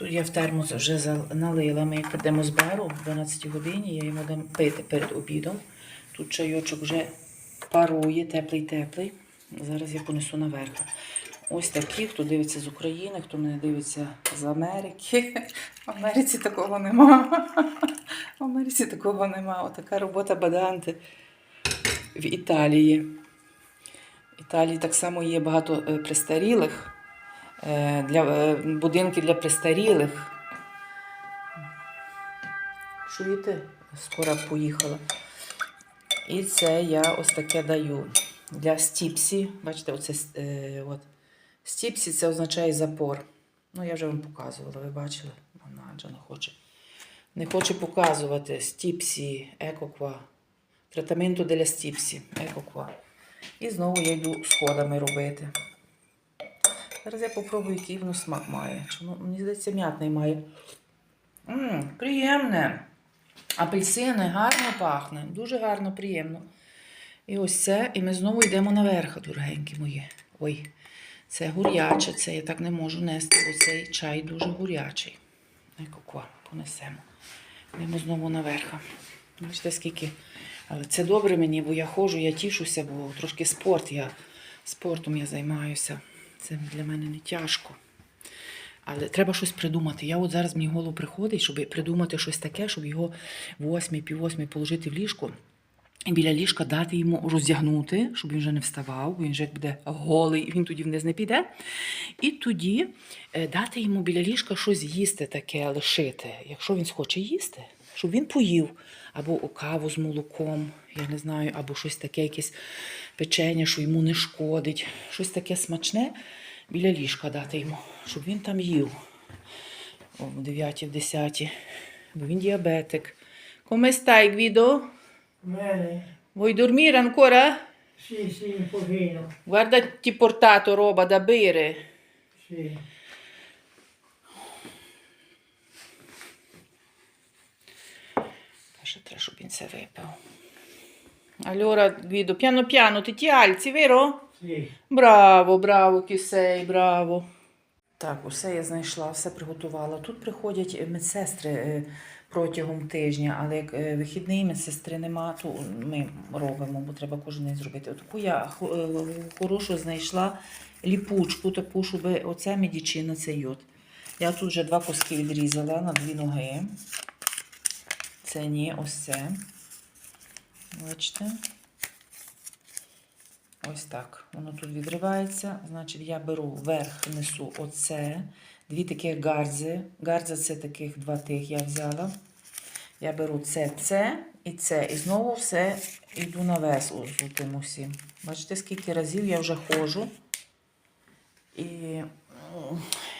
Тут я в термос вже налила. Ми як прийдемо з бару в 12 годині, я йому дам пити перед обідом. Тут чайочок вже парує, теплий-теплий. Зараз я понесу наверх. Ось такі, хто дивиться з України, хто не дивиться з Америки. В Америці такого нема. В Америці такого нема. Отака робота баданти в Італії. В Італії так само є багато е, престарілих, е, для, е, будинки для престарілих. Чуєте? Скоро поїхала. І це я ось таке даю. Для стіпсі. Бачите, оце е, от. Стіпсі це означає запор. Ну, я вже вам показувала, ви бачили? Вона Аджа не хоче. Не хоче показувати стіпсі, екоква. Тратаменту для стіпсі, екоква. І знову я йду сходами робити. Зараз я попробую, який воно смак має. Чи, ну, мені здається, м'ятний має. Мм, приємне. Апельсини гарно пахне, дуже гарно, приємно. І ось це, і ми знову йдемо наверх, дорогенькі мої. Ой, це гуряче, це я так не можу нести, бо цей чай дуже гурячий. Еко, понесемо. Йдемо знову наверх. Бачите, скільки. Але це добре мені, бо я ходжу, я тішуся, бо трошки спорт. Я спортом я займаюся. Це для мене не тяжко. Але треба щось придумати. Я от зараз мені в голову приходить, щоб придумати щось таке, щоб його восьмій, піввосьмій положити в ліжко. І біля ліжка дати йому роздягнути, щоб він вже не вставав, бо він вже буде голий, він тоді вниз не піде. І тоді е, дати йому біля ліжка щось їсти таке, лишити. Якщо він схоче їсти, щоб він поїв. Або каву з молоком, я не знаю, або щось таке, якесь печення, що йому не шкодить. Щось таке смачне біля ліжка дати йому, щоб він там їв. О, в 9 в 10. Бо він діабетик. Come stai, Guido? Bene, Vuoi dormire ancora? sì, sì, un pochino, Guarda, ti portato roba da bere. sì. Каже, треба, щоб він це випив. Allora, Guido, piano piano ti ti alzi, vero? Sì, Браво, браво, кісей, браво. Так, усе я знайшла, все приготувала. Тут приходять медсестри е, протягом тижня, але як е, вихідний медсестри нема, то ми робимо, бо треба кожен день зробити. Таку я е, хорошу знайшла ліпучку, таку, щоб оце медичина, це йод. Я тут вже два куски відрізала на дві ноги. Це ні, ось це. Бачите? Ось так. Воно тут відривається. Значить, я беру вверх, несу оце. Дві таких гарзи. Гарза це таких два тих я взяла. Я беру це, це і це. І знову все йду на вес з тим усім. Бачите, скільки разів я вже ходжу. І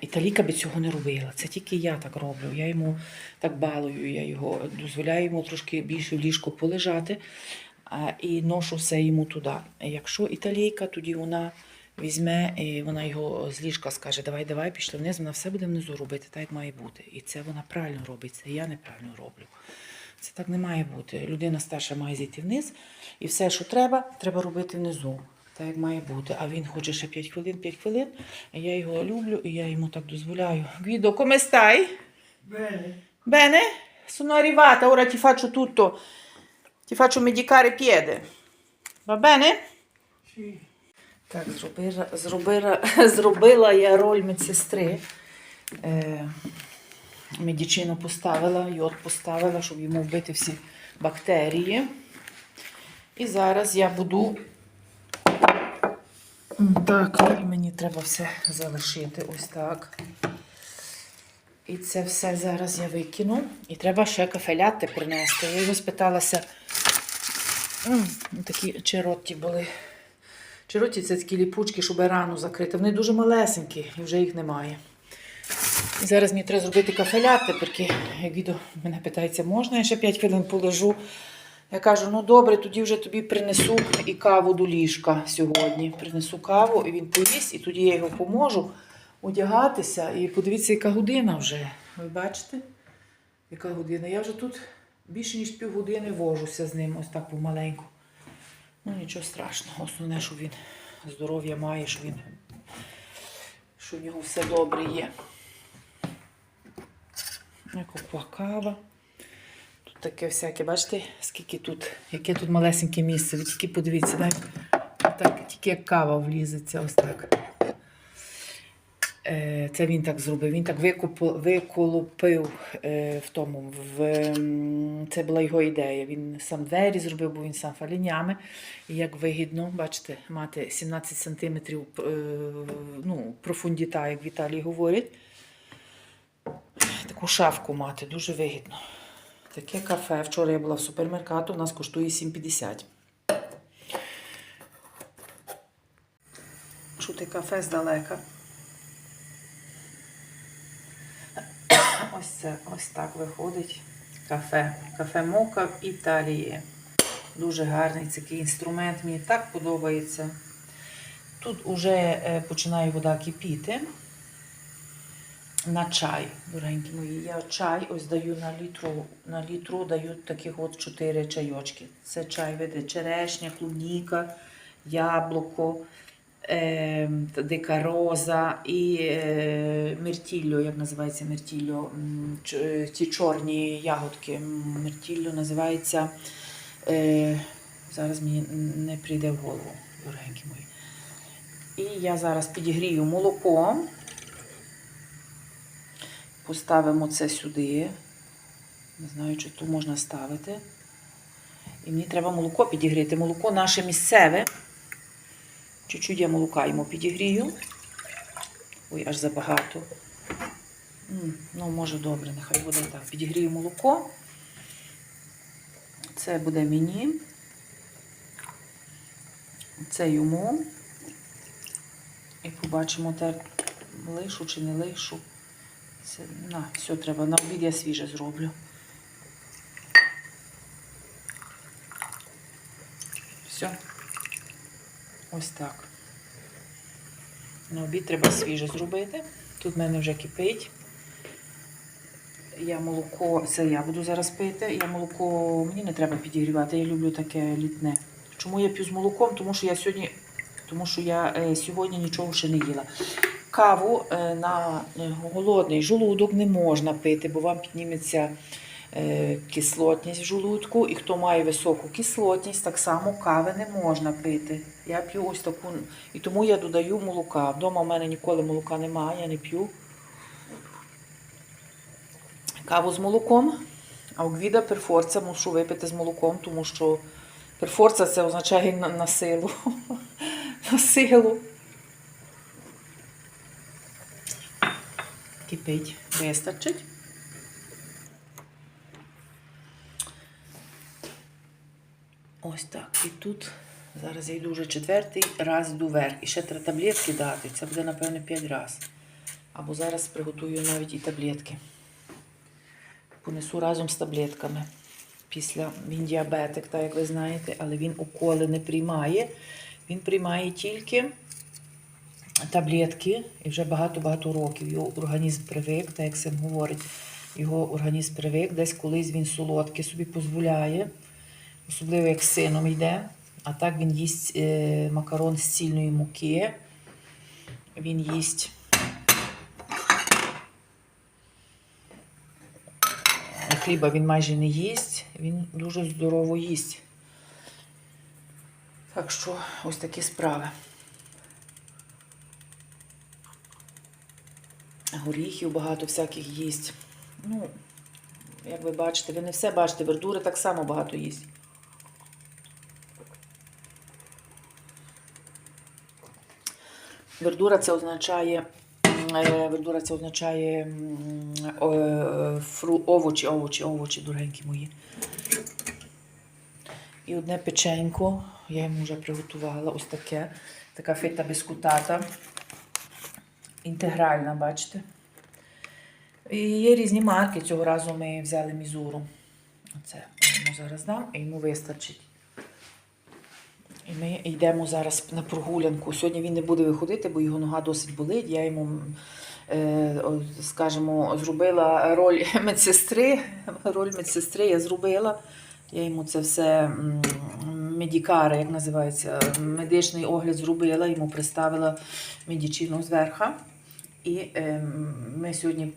Італійка би цього не робила. Це тільки я так роблю. Я йому так балую, я його дозволяю йому трошки більше в ліжку полежати і ношу все йому туди. Якщо італійка, тоді вона візьме і вона його з ліжка скаже: Давай, давай, пішли вниз, вона все буде внизу робити, так як має бути. І це вона правильно робить, це я неправильно роблю. Це так не має бути. Людина старша має зійти вниз, і все, що треба, треба робити внизу. Так як має бути. А він хоче ще 5 хвилин, 5 хвилин. І я його люблю, і я йому так дозволяю. Гвідо, come stai? bene, Bene? Sono arrivata, ora ti faccio tutto. Ti faccio medicare piede. Va bene? sì. Так, зробила, зробила, зробила я роль медсестри. Е, медичину поставила, йод поставила, щоб йому вбити всі бактерії. І зараз я буду. Так, і мені треба все залишити ось так. І це все зараз я викину. І треба ще кафеляти принести. Я його спиталася. Такі чероті були. Чироті це такі ліпучки, щоб рану закрити. Вони дуже малесенькі і вже їх немає. І зараз мені треба зробити кафеляти, porque як відео мене питається, можна я ще 5 хвилин полежу. Я кажу, ну добре, тоді вже тобі принесу і каву до ліжка сьогодні. Принесу каву, і він поїсть, і тоді я його поможу одягатися. І подивіться, яка година вже. Ви бачите? Яка година? Я вже тут більше ніж півгодини вожуся з ним, ось так помаленьку. Ну, нічого страшного. Основне, що він здоров'я має, що він що в нього все добре є. Купа кава. Таке всяке, бачите, скільки тут, яке тут малесеньке місце. Ви тільки подивіться, так? так тільки як кава влізеться, ось так. Е, Це він так зробив. Він так виколупив е, в тому. В, це була його ідея. Він сам двері зробив, бо він сам фалінями. І як вигідно, бачите, мати 17 сантиметрів е, ну, профундіта, як в Італії говорять. Таку шафку мати дуже вигідно. Таке кафе. Вчора я була в супермеркату, у нас коштує 7,50. Чути кафе здалека. Ось це ось так виходить кафе. Кафе Мока в Італії. Дуже гарний такий інструмент, мені так подобається. Тут вже починає вода кипіти на чай, дорогенькі мої. Я чай ось даю на літру. На літру даю таких от 4 чайочки. Це чай веде черешня, клубніка, яблуко, е, дика роза і е, мертіллю, як називається мертіллю, М, ч- е, ці чорні ягодки. М, Мертіллю називається. Е, зараз мені не прийде в голову, дорогенькі мої. І я зараз підігрію молоко. Поставимо це сюди. Не знаю, чи тут можна ставити. І мені треба молоко підігріти. Молоко наше місцеве. Чуть-чуть я молока йому підігрію. Ой, аж забагато. Ну, може, добре, нехай буде так. Підігрію молоко. Це буде мені. Це йому. І побачимо, те лишу чи не лишу. Це, на, все треба. На обід я свіже зроблю. Все. Ось так. На обід треба свіже зробити. Тут в мене вже кипить. Я молоко, це я буду зараз пити. Я молоко, мені не треба підігрівати, я люблю таке літне. Чому я п'ю з молоком? Тому що я сьогодні, тому що я е, сьогодні нічого ще не їла. Каву е, на е, голодний желудок не можна пити, бо вам підніметься е, кислотність в желудку. І хто має високу кислотність, так само кави не можна пити. Я п'ю ось таку, і тому я додаю молока. Вдома в мене ніколи молока немає, я не п'ю каву з молоком. А у Гвіда перфорця мушу випити з молоком, тому що перфорця це означає на, на силу. на силу. Кипить, вистачить. Ось так. І тут зараз я йду вже четвертий раз йду вверх. І ще три таблетки дати. Це буде, напевно, п'ять разів. Або зараз приготую навіть і таблетки. Понесу разом з таблетками. Після він діабетик, так як ви знаєте, але він уколи не приймає. Він приймає тільки таблетки і вже багато-багато років. Його організм привик, так як син говорить, його організм привик, десь колись він солодке собі дозволяє, особливо як з сином йде. А так він їсть е, макарон з цільної муки. Він їсть хліба він майже не їсть, він дуже здорово їсть. Так що ось такі справи. Горіхів багато всяких їсть. Ну, як ви бачите, ви не все бачите, вердури так само багато їсть. Вердура це означає. е, Вердура це означає фру, овочі, овочі, овочі, дорогенькі мої. І одне печенько, я йому вже приготувала ось таке. Така фита бискутата. Інтегральна, бачите. І є різні марки. Цього разу ми взяли мізуру. Оце я йому зараз дам і йому вистачить. І ми йдемо зараз на прогулянку. Сьогодні він не буде виходити, бо його нога досить болить. Я йому, е, скажімо, зробила роль медсестри. Роль медсестри я зробила. Я йому це все м, медікари, як називається, медичний огляд зробила, йому приставила медичину зверху. І е, ми сьогодні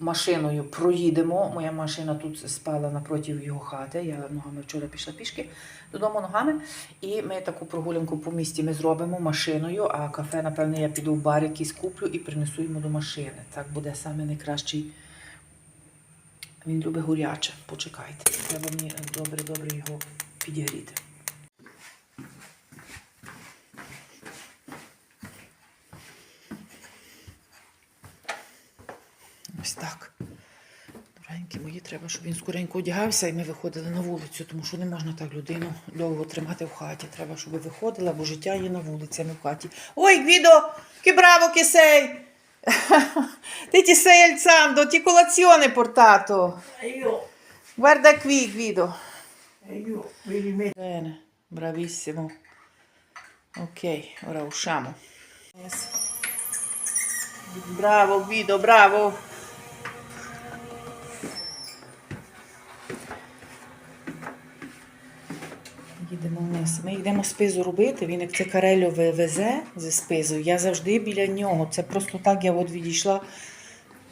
машиною проїдемо. Моя машина тут спала напроти його хати. Я ногами вчора пішла пішки додому ногами. І ми таку прогулянку по місті ми зробимо машиною, а кафе, напевне, я піду в бар якийсь куплю і принесу йому до машини. Так буде саме найкращий. Він любить горяче. Почекайте. Треба мені добре-добре його підігріти. Ось так. Дорогенькі мої, треба, щоб він скоренько одягався і ми виходили на вулицю, тому що не можна так людину довго тримати в хаті. Треба, щоб виходила, бо життя є на вулиці, а не в хаті. Ой, Гвідо! Ti ti stai alzando, ti colazione portato. E io, Guarda qui, Guido. e io mi rimetto. Bene, bravissimo. Ok, ora usciamo. Yes. Bravo Guido, bravo. Їдемо вниз. Ми йдемо спизу робити. Він як це карелю везе зі спизу. Я завжди біля нього. Це просто так я от відійшла,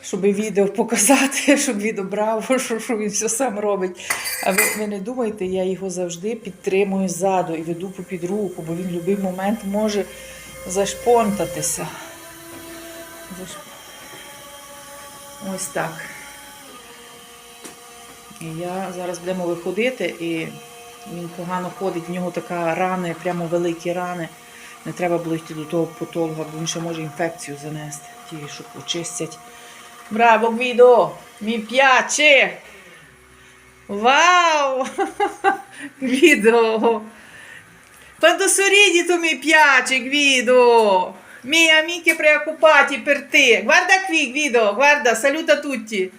щоб відео показати, щоб відео брав, що, він все сам робить. А ви, ви не думайте, я його завжди підтримую ззаду і веду попід руку, бо він в будь-який момент може зашпонтатися. Ось так. І я зараз будемо виходити, і він погано ходить, в нього така рани, прямо великі рани. Не треба було йти до того потолога, бо він ще може інфекцію занести, ті, що очистять. Браво, Гвідо! Mi piace! Wow! Guido! Quando sorridi tu mi piaci, Guido! Miei amiche preoccupati per te. Guarda qui, Guido, guarda, saluta tutti.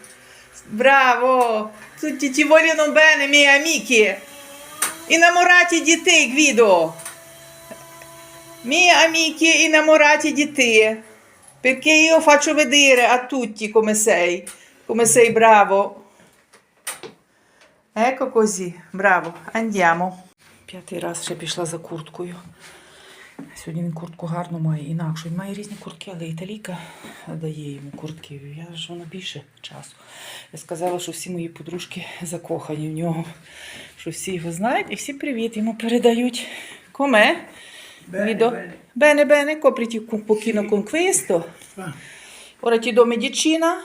Bravo! Tutti ti vogliono bene, miei amici. Innamorati di te, Guido. Miei amici innamorati di te. Perché io faccio vedere a tutti come sei, come sei bravo. Ecco così, bravo, andiamo. П'ятий раз ще пішла за курткою. Сьогодні він куртку гарну має, інакшу. Він має різні куртки, але італійка дає йому куртки. Я ж вона більше часу. Я сказала, що всі мої подружки закохані в нього, що всі його знають і всі привіт йому передають. Коме? Un pochino con questo. Ah, Ora ti do medicina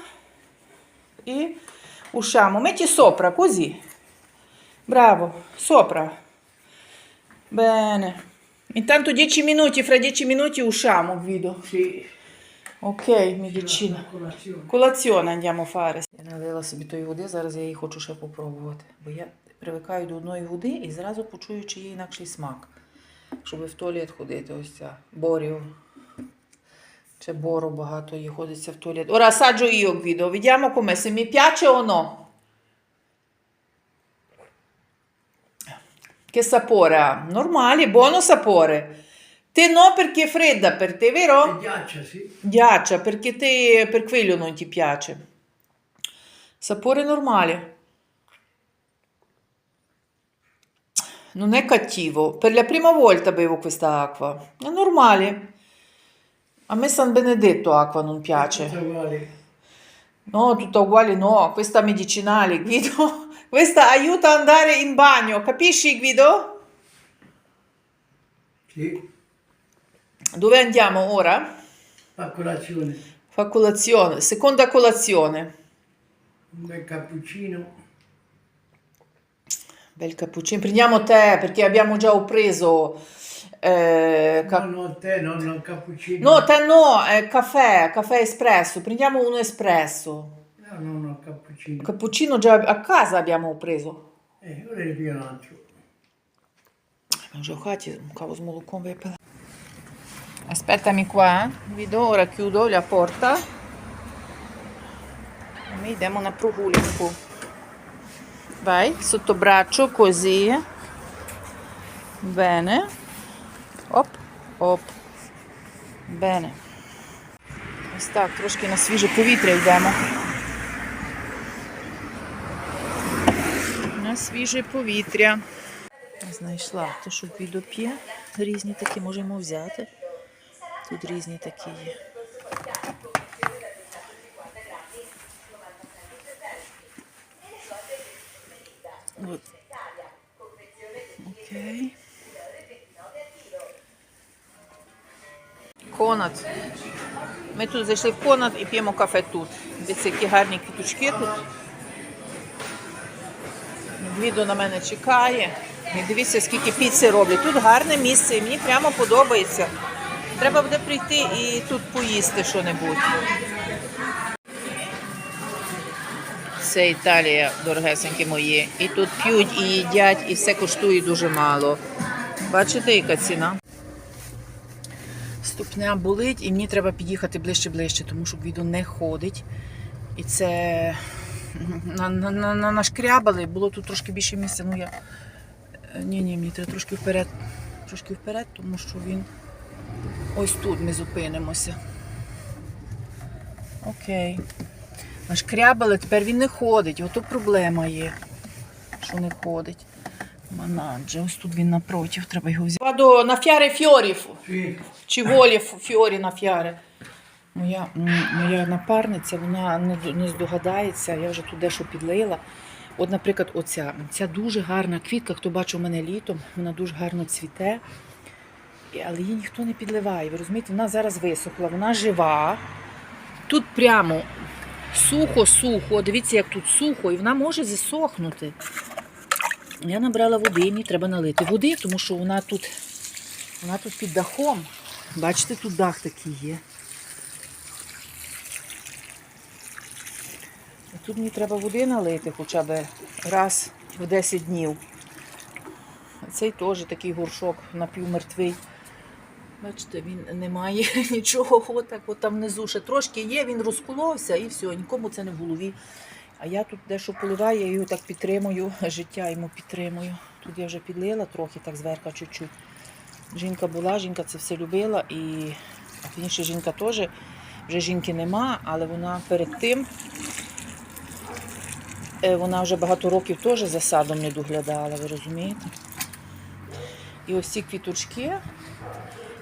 e usciamo. Metti sopra, così. Bravo, sopra. Bene. Intanto 10 minuti, fra 10 minuti usciamo, Guido. sì, Ok, medicina. colazione. Колаціон andiamo a fare. Я налила собі тої води, зараз я її хочу ще попробувати. Бо я привикаю до одної води і зразу почую, чи є інакший смак. Щоб в туалет ходити, ось ця борів. C'è Boro багато її ходиться в туалет. Ora assaggio io, Guido. Vediamo come se mi piace o no. Che sapore ha? Normale, buono sapore. Te no perché è fredda per te, vero? Ghiaccia, sì. Ghiaccia, perché te per quello non ti piace. Sapore normale. Non è cattivo. Per la prima volta bevo questa acqua. È normale. A me San Benedetto acqua non piace. Tutto uguale. No, tutta uguale no. Questa medicinale, Guido. Questa aiuta ad andare in bagno. Capisci, Guido? Sì, Dove andiamo ora? a colazione. Fa colazione. Seconda colazione. Un bel cappuccino. Bel cappuccino. Prendiamo tè perché abbiamo già preso. eh, No, ca- no, te, no, no, cappuccino. no, tè no, eh, caffè, caffè espresso. Prendiamo uno espresso. No, no, no, cappuccino. Cappuccino già a casa abbiamo preso. Eh, ora ne piglio un altro. Abbiamo già fatti un cavo с молоком випили. Aspettami qua, Guido, ora chiudo la porta. E mi diamo una прогулянку. Vai, sotto braccio, così. Bene. Оп, оп. Bene. Ось так, трошки на свіже повітря йдемо. свіже повітря. Знайшла те, що відоп'є. Різні такі можемо взяти. Тут різні такі є. От. Окей. Конат. Ми тут зайшли в конат і п'ємо кафе тут. Дивіться, які гарні квіточки тут. Гвідо на мене чекає. І дивіться, скільки піци роблять. Тут гарне місце, і мені прямо подобається. Треба буде прийти і тут поїсти що-небудь. Це Італія, дорогесенькі мої. І тут п'ють, і їдять, і все коштує дуже мало. Бачите, яка ціна? Ступня болить, і мені треба під'їхати ближче-ближче, тому що відео не ходить. І це на, на, на, на, нашкрябали, було тут трошки більше місця. Ну я. Ні, ні, мені треба трошки вперед. Трошки вперед, тому що він. Ось тут ми зупинимося. Окей. Нашкрябали, тепер він не ходить. Ото проблема є, що не ходить. Манадже, ось тут він напротив, треба його взяти. Вадо на фіаре фіорів. Sì, Чи волі фіорі на фіаре. Моя, моя напарниця, вона не, не здогадається, я вже тут дещо підлила. От, наприклад, оця. Ця дуже гарна квітка, хто бачив мене літом, вона дуже гарно цвіте. Але її ніхто не підливає. Ви розумієте, вона зараз висохла, вона жива. Тут прямо сухо-сухо. Дивіться, як тут сухо, і вона може засохнути. Я набрала води, мені треба налити води, тому що вона тут, вона тут під дахом. Бачите, тут дах такий є. Тут мені треба води налити хоча б раз в 10 днів. Цей теж такий горшок напівмертвий. Бачите, він не має нічого, отак от там внизу ще трошки є, він розколовся і все, нікому це не в голові. А я тут дещо поливаю, я його так підтримую, життя йому підтримую. Тут я вже підлила трохи, так зверху чуть-чуть. Жінка була, жінка це все любила і а пізніше жінка теж, вже жінки нема, але вона перед тим, вона вже багато років теж за садом не доглядала, ви розумієте? І ось ці квіточки,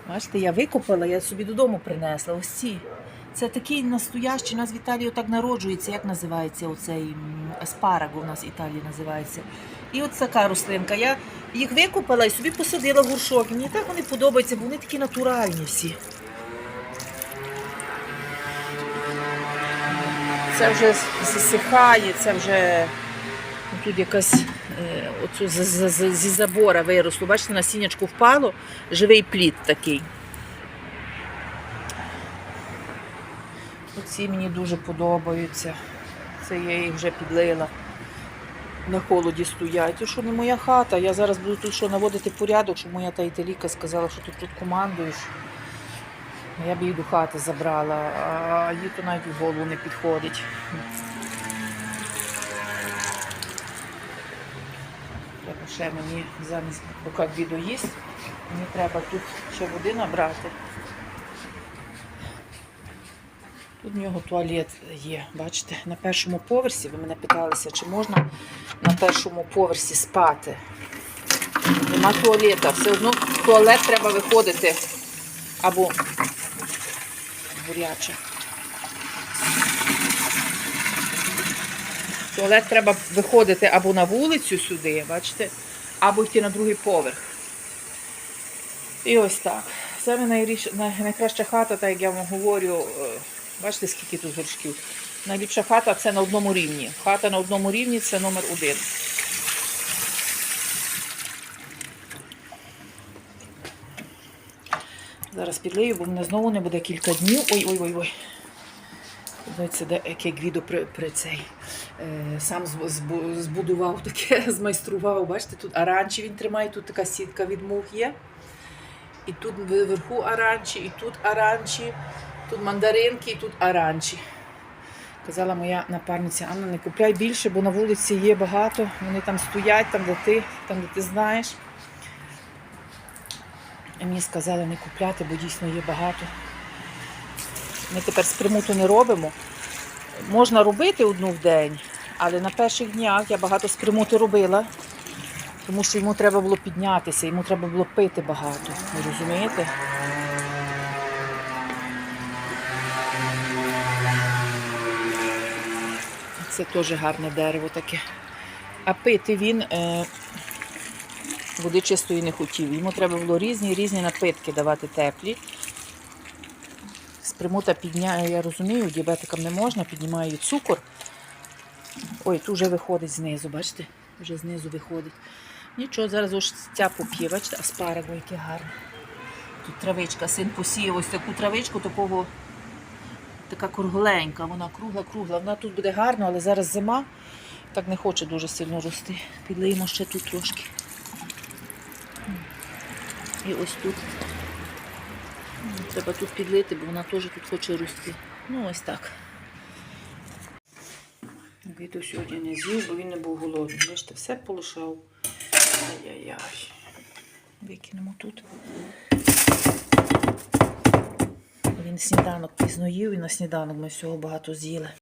бачите, я викопала, я собі додому принесла. Ось ці. Це такий настоящий, у нас в Італії так народжується, як називається оцей м, аспараго, у нас в Італії називається. І от така рослинка. Я їх викопала і собі посадила в горшок. Мені так вони подобаються, бо вони такі натуральні всі. Це вже засихає, це вже тут якась е, оцю зі забора виросло. Бачите, насіннячку впало, живий плід такий. Оці мені дуже подобаються. Це я їх вже підлила. На холоді стоять. І що не моя хата. Я зараз буду тут що наводити порядок, щоб моя та італійка сказала, що ти тут командуєш. Я б її до хати забрала, а їй то навіть в голову не підходить. Треба ще мені замість, поки відео їсть, мені треба тут ще води набрати. Тут в нього туалет є, бачите, на першому поверсі. Ви мене питалися, чи можна на першому поверсі спати. Нема туалета. Все одно в туалет треба виходити або буряче. Туалет треба виходити або на вулицю сюди, бачите, або йти на другий поверх. І ось так. Це найкраща хата, так як я вам говорю. е, Бачите, скільки тут горшків. Найліпша хата це на одному рівні. Хата на одному рівні це номер один. Зараз підлию, бо в мене знову не буде кілька днів. Ой-ой-ой-ой. Подивіться, де гвідо при, при цей. Е, сам збудував таке, змайстрував. Бачите, тут аранчі він тримає, тут така сітка від мух є. І тут вверху аранчі, і тут аранчі, тут мандаринки, і тут аранчі. Казала моя напарниця, Анна, не купляй більше, бо на вулиці є багато. Вони там стоять, там, де ти, там, де ти знаєш. Мені сказали не купляти, бо дійсно є багато. Ми тепер з примуту не робимо. Можна робити одну в день, але на перших днях я багато з примуту робила, тому що йому треба було піднятися, йому треба було пити багато. Ви розумієте? Це теж гарне дерево таке. А пити він е, води чистої не хотів. Йому треба було різні різні напитки давати теплі. Спримута підняє, я розумію, діабетикам не можна, піднімає цукор. Ой, тут вже виходить знизу, бачите? Вже знизу виходить. Нічого, зараз ось ця поп'є, бачите, аспараго, яке гарне. Тут травичка, син посіяв ось таку травичку, такого, така кругленька, вона кругла-кругла. Вона тут буде гарно, але зараз зима, так не хоче дуже сильно рости. Підлиємо ще тут трошки. І ось тут. Треба тут підлити, бо вона теж тут хоче рости. Ну, ось так. Віту сьогодні не з'їв, бо він не був голодний. Бачите, все полишав. Ай-яй-яй. Викинемо тут. Він сніданок пізно їв і на сніданок ми всього багато з'їли.